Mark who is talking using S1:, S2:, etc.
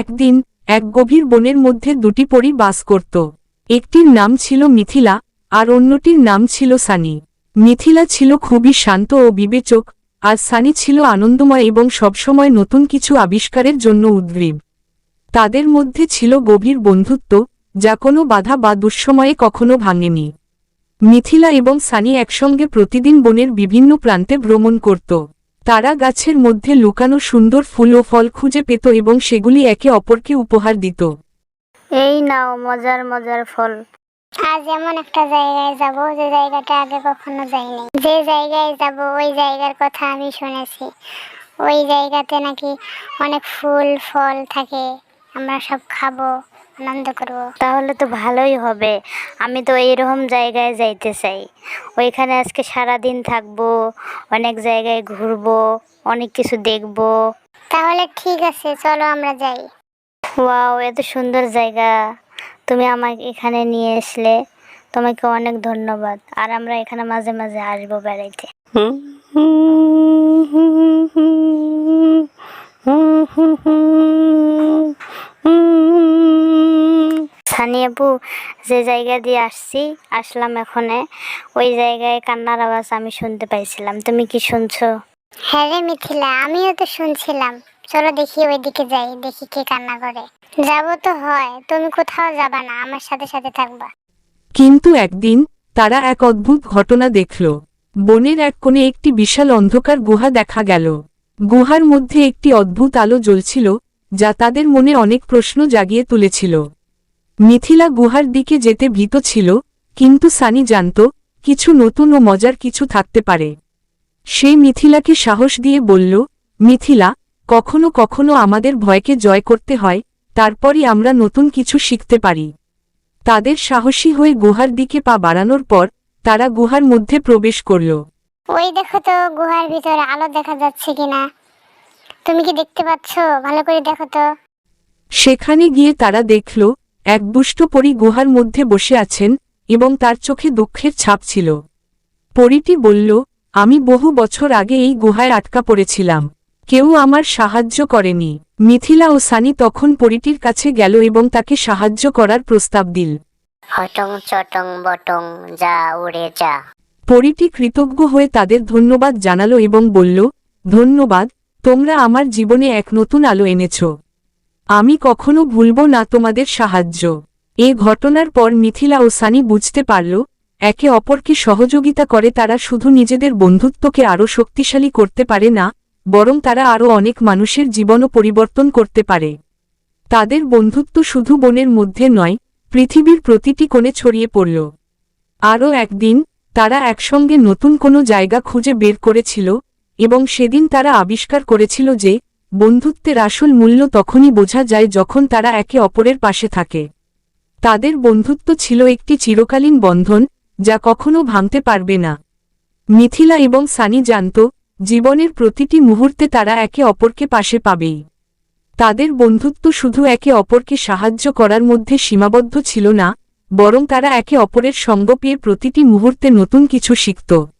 S1: একদিন, এক গভীর বনের মধ্যে দুটি পরী বাস করত। একটির নাম ছিল মিথিলা, আর অন্যটির নাম ছিল সানি। মিথিলা ছিল খুবই শান্ত ও বিবেচক, আর সানি ছিল আনন্দময় এবং সবসময় নতুন কিছু আবিষ্কারের জন্য উদ্গ্রীব। তাদের মধ্যে ছিল গভীর বন্ধুত্ব, যা কোনো বাধা বা দুঃসময়ে কখনো ভাঙেনি। মিথিলা এবং সানি একসঙ্গে প্রতিদিন বনের বিভিন্ন প্রান্তে ভ্রমণ করত। তারা গাছের মধ্যে লুকানো সুন্দর ফুল ও ফল খুঁজে পেত এবং সেগুলি একে অপরকে উপহার দিত।
S2: এই নাও, মজার মজার ফল।
S3: আজ এমন একটা জায়গায় যাব যে জায়গাটা আগে কখনো যাইনি। যে জায়গায় যাব, ওই জায়গার কথা আমি শুনেছি। ওই জায়গাতে নাকি অনেক ফুল, ফল থাকে। আমরা সব খাব। আনন্দ করব
S2: তাহলে তো ভালোই হবে আমি তো এইরকম জায়গায় যাইতে চাই ওইখানে আজকে সারা দিন থাকব অনেক জায়গায় ঘুরবো অনেক কিছু দেখব
S3: তাহলে ঠিক আছে চলো আমরা যাই
S2: ওয়াও এত সুন্দর জায়গা তুমি আমাকে এখানে নিয়ে আসলে তোমাকে অনেক ধন্যবাদ আর আমরা এখানে মাঝে মাঝে আসব বেড়াইতে সানি আপু যে জায়গা দিয়ে আসছি আসলাম এখানে। ওই জায়গায় কান্নার আওয়াজ আমি শুনতে পাইছিলাম। তুমি কি শুনছো?
S3: হ্যাঁ রে মিথিলা আমিও তো শুনছিলাম। চলো দেখি ওইদিকে যাই দেখি কে কান্না করে। যাব তো হয় তুমি কোথাও যাবা না আমার সাথে সাথে থাকবা।
S1: কিন্তু একদিন তারা এক অদ্ভুত ঘটনা দেখল। বনের এক কোণে একটি বিশাল অন্ধকার গুহা দেখা গেল। গুহার মধ্যে একটি অদ্ভুত আলো জ্বলছিল যা তাদের মনে অনেক প্রশ্ন জাগিয়ে তুলেছিল। মিথিলা গুহার দিকে যেতে ভীত ছিল কিন্তু সানি জানত কিছু নতুন ও মজার কিছু থাকতে পারে। সে মিথিলাকে সাহস দিয়ে বলল মিথিলা কখনো কখনো আমাদের ভয়কে জয় করতে হয় তারপরই আমরা নতুন কিছু শিখতে পারি। তাদের সাহসী হয়ে গুহার দিকে পা বাড়ানোর পর তারা গুহার মধ্যে প্রবেশ করল।
S3: ওই দেখো তো গুহার ভিতরে আলো দেখা যাচ্ছে কিনা। তুমি কি দেখতে পাচ্ছ? ভালো করে দেখো তো।
S1: সেখানে গিয়ে তারা দেখল এক দুষ্ট পরী গুহার মধ্যে বসে আছেন এবং তার চোখে দুঃখের ছাপ ছিল। পরীটি বলল আমি বহু বছর আগে এই গুহায় আটকা পড়েছিলাম। কেউ আমার সাহায্য করেনি। মিথিলা ও সানি তখন পরীটির কাছে গেল এবং তাকে সাহায্য করার প্রস্তাব দিল।
S2: হটং চটং বটং যা উড়ে যা।
S1: পরীটি কৃতজ্ঞ হয়ে তাদের ধন্যবাদ জানালো এবং বলল ধন্যবাদ তোমরা আমার জীবনে এক নতুন আলো এনেছ। আমি কখনো ভুলব না তোমাদের সাহায্য। এ ঘটনার পর মিথিলা ও সানি বুঝতে পারল, একে অপরকে সহযোগিতা করে তারা শুধু নিজেদের বন্ধুত্বকে আরও শক্তিশালী করতে পারে না, বরং তারা আরও অনেক মানুষের জীবনও পরিবর্তন করতে পারে। তাদের বন্ধুত্ব শুধু বনের মধ্যে নয়, পৃথিবীর প্রতিটি কোণে ছড়িয়ে পড়ল। আরও একদিন, তারা একসঙ্গে নতুন কোনো জায়গা খুঁজে বের করেছিল, এবং সেদিন তারা আবিষ্কার করেছিল যে বন্ধুত্বের আসল মূল্য তখনই বোঝা যায় যখন তারা একে অপরের পাশে থাকে। তাদের বন্ধুত্ব ছিল একটি চিরকালীন বন্ধন, যা কখনো ভাঙতে পারবে না। মিথিলা এবং সানি জানত, জীবনের প্রতিটি মুহূর্তে তারা একে অপরকে পাশে পাবেই। তাদের বন্ধুত্ব শুধু একে অপরকে সাহায্য করার মধ্যে সীমাবদ্ধ ছিল না, বরং তারা একে অপরের সঙ্গ পেয়ে প্রতিটি মুহূর্তে নতুন কিছু শিখত।